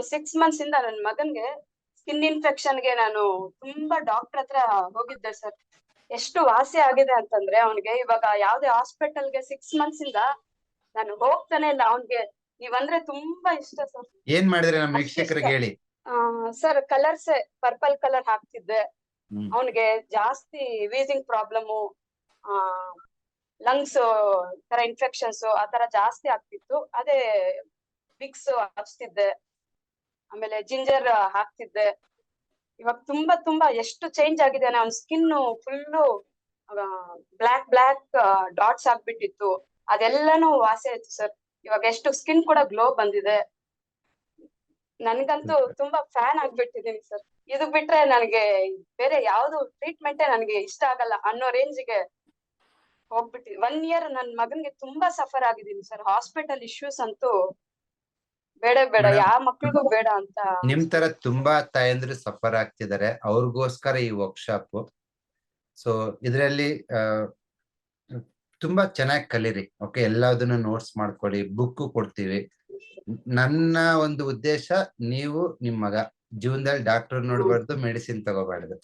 ಒಂದ್ six months ಇಂದ ನನ್ ಮಗನ್ಗೆ ಸ್ಕಿನ್ ಇನ್ಫೆಕ್ಷನ್ಗೆ ನಾನು ತುಂಬಾ ಡಾಕ್ಟರ್ ಹತ್ರ ಹೋಗಿದ್ದೆ ಸರ್ ಎಷ್ಟು ವಾಸಿ ಆಗಿದೆ ಅಂತಂದ್ರೆ ಅವನಿಗೆ ಇವಾಗ ಯಾವ್ದೇ ಹಾಸ್ಪಿಟಲ್ಗೆ ಸಿಕ್ಸ್ ಮಂತ್ಸ್ ಇಂದ ನಾನು ಹೋಗ್ತಾನೆ ಇಲ್ಲ. ಅವನ್ಗೆ ನೀವಂದ್ರೆ ತುಂಬಾ ಇಷ್ಟ ಸರ್ ಏನ್ ಮಾಡಿದ್ರೆ ನಮ್ಮ ವೀಕ್ಷಕರಿಗೆ ಹೇಳಿ? ಸರ್ ಕಲರ್ಸ್ ಪರ್ಪಲ್ ಕಲರ್ ಹಾಕ್ತಿದ್ದೆ. ಅವನ್ಗೆ ಜಾಸ್ತಿ ವೀಸಿಂಗ್ ಪ್ರಾಬ್ಲಮ್ ಆ ಲಂಗ್ಸ್ ತರ ಇನ್ಫೆಕ್ಷನ್ಸ್ ಆ ತರ ಜಾಸ್ತಿ ಆಗ್ತಿತ್ತು. ಅದೇ ವಿಕ್ಸ್ ಹಚ್ತಿದ್ದೆ. ಆಮೇಲೆ ಜಿಂಜರ್ ಹಾಕ್ತಿದ್ದೆ. ಇವಾಗ ತುಂಬಾ ತುಂಬಾ ಎಷ್ಟು ಚೇಂಜ್ ಆಗಿದೆ ನನ್ನ skin full black black dots ಆಗ್ಬಿಟ್ಟಿತ್ತು. ಅದೆಲ್ಲಾನು ವಾಸಿ ಆಯ್ತು ಸರ್ ಇವಾಗ ಎಷ್ಟು ಸ್ಕಿನ್ ಕೂಡ ಗ್ಲೋ ಬಂದಿದೆ. ನನ್ಗಂತೂ ತುಂಬಾ ಫ್ಯಾನ್ ಆಗ್ಬಿಟ್ಟಿದೀನಿ ಸರ್ ಇದು ಬಿಟ್ರೆ ನನಗೆ ಬೇರೆ ಯಾವ್ದು ಟ್ರೀಟ್ಮೆಂಟೇ ನನಗೆ ಇಷ್ಟ ಆಗಲ್ಲ ಅನ್ನೋ ರೇಂಜ್ಗೆ ಹೋಗ್ಬಿಟ್ಟಿ ಒನ್ ಇಯರ್ ನನ್ ಮಗನ್ಗೆ ತುಂಬಾ ಸಫರ್ ಆಗಿದ್ದೀನಿ ಸರ್ ಹಾಸ್ಪಿಟಲ್ ಇಶ್ಯೂಸ್ ಅಂತೂ ಬೇಡ ಬೇಡ. ಯಾವ ಮಕ್ಳಿಗೂ ಬೇಡ ಅಂತ. ನಿಮ್ ತರ ತುಂಬಾ ತಾಯಂದ್ರು ಸಫರ್ ಆಗ್ತಿದ್ದಾರೆ. ಅವ್ರಿಗೋಸ್ಕರ ಈ ವರ್ಕ್ಶಾಪ್ ಸೊ ಇದರಲ್ಲಿ ತುಂಬಾ ಚೆನ್ನಾಗಿ ಕಲೀರಿ. ಓಕೆ ಎಲ್ಲದನ್ನು ನೋಟ್ಸ್ ಮಾಡ್ಕೊಳ್ಳಿ ಬುಕ್ ಕೊಡ್ತೀವಿ. ನನ್ನ ಒಂದು ಉದ್ದೇಶ ನೀವು ನಿಮ್ ಮಗ. ಜೀವನದಲ್ಲಿ ಡಾಕ್ಟರ್ ನೋಡ್ಬಾರ್ದು ಮೆಡಿಸಿನ್ ತಗೋಬಾರ್ದು.